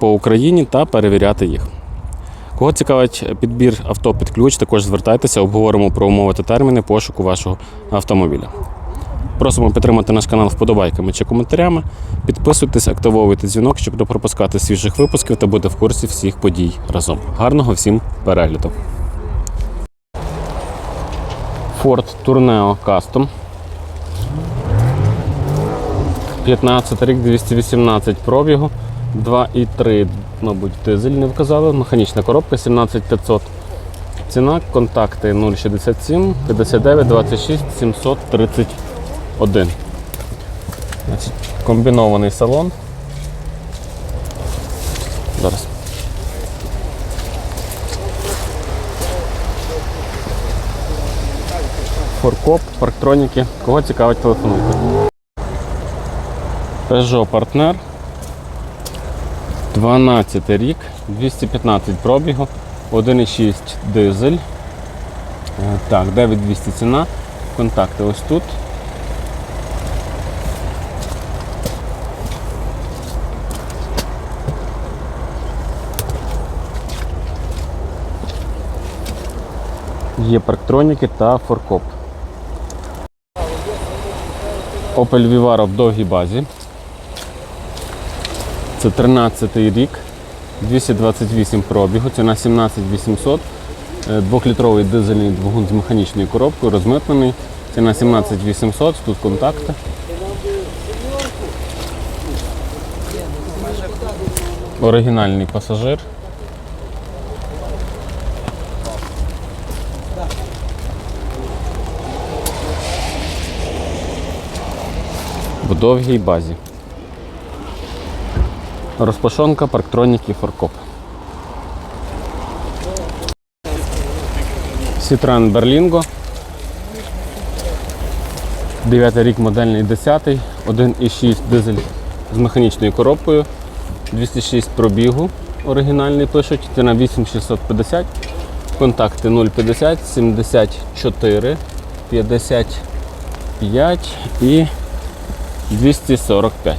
по Україні та перевіряти їх. Кого цікавить підбір авто під ключ, також звертайтеся, обговоримо про умови та терміни пошуку вашого автомобіля. Просимо підтримати наш канал вподобайками чи коментарями. Підписуйтесь, активовуйте дзвінок, щоб не пропускати свіжих випусків та бути в курсі всіх подій разом. Гарного всім перегляду! Ford Tourneo Custom. 15 рік 218 пробігу. 2,3, мабуть, дизель не вказали. Механічна коробка 17500. Ціна, контакти 067 59 26 731. Значить, комбінований салон. Зараз. Форкоп, парктроніки. Кого цікавить, телефонуйте. Peugeot Partner. 12 рік, 215 пробігу, 1,6 дизель. Е, Так, 9200 ціна. Контакти ось тут. Є парктроніки та форкоп. Opel Vivaro в довгій базі. Це 13 рік, 228 пробігу, ціна 17 800. Е, Двохлітровий дизельний двигун з механічною коробкою, розмитнений. Ціна 17 800, тут контакти. Оригінальний пасажир. В довгій базі. Розпашонка, парктроніки, форкоп. Citroen Berlingo. 9 рік модельний 10, 1,6 дизель з механічною коробкою, 206 пробігу оригінальний пишуть, ціна 8650, контакти 050 74 55 і 245.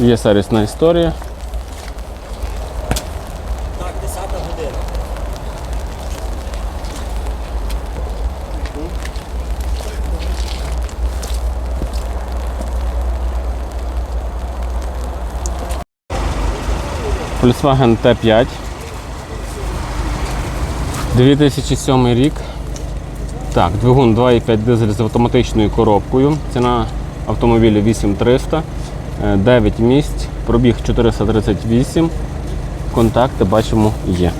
Є сервісна історія. Так, 10 година. Volkswagen T5. 2007 рік. Так, двигун 2,5 дизель з автоматичною коробкою. Ціна автомобіля 8300. 9 місць, пробіг 438. Контакти бачимо є.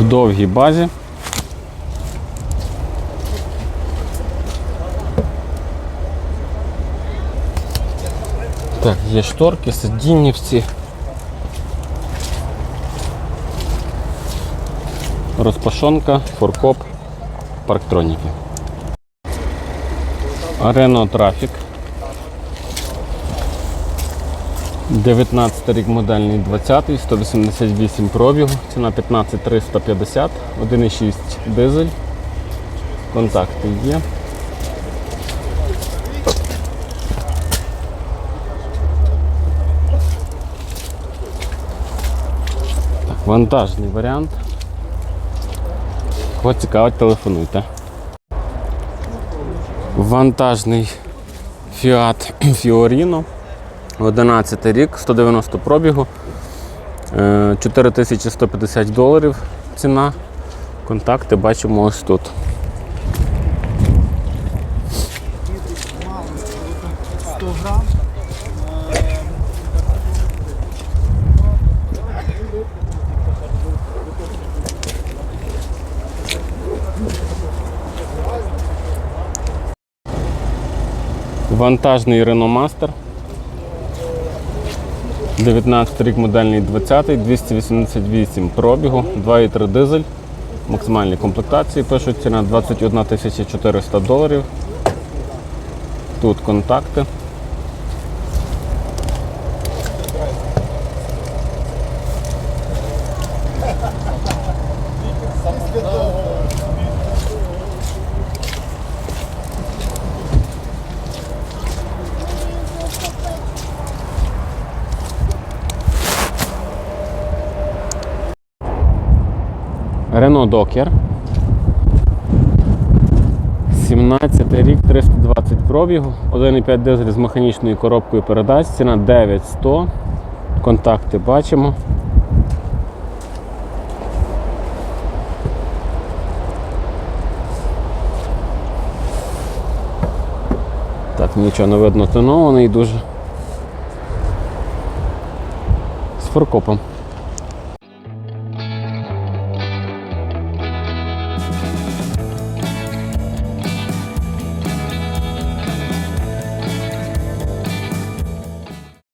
В довгій базі. Так, є шторки, сидіння всі. Розпашонка, форкоп, парктроніки. Renault Traffic. 19 рік модельний 20, 188 пробігу, ціна 15350, 1,6 дизель. Контакти є. Так, вантажний варіант. Кого цікавить, телефонуйте. Вантажний Fiat Fiorino. 11 рік, 190 пробігу, е, 4150 доларів ціна. Контакти бачимо ось тут. Вантажний Renault Master. 19 рік модельний 20, 288 пробігу, 2,3 дизель. Максимальні комплектації пишуть ціна 21 400 доларів. Тут контакти. Renault Docker. 17 рік, 320 пробігу, 1,5 дизель з механічною коробкою передач, ціна 9100. Контакти бачимо. Так, нічого не видно, тонований дуже. З форкопом.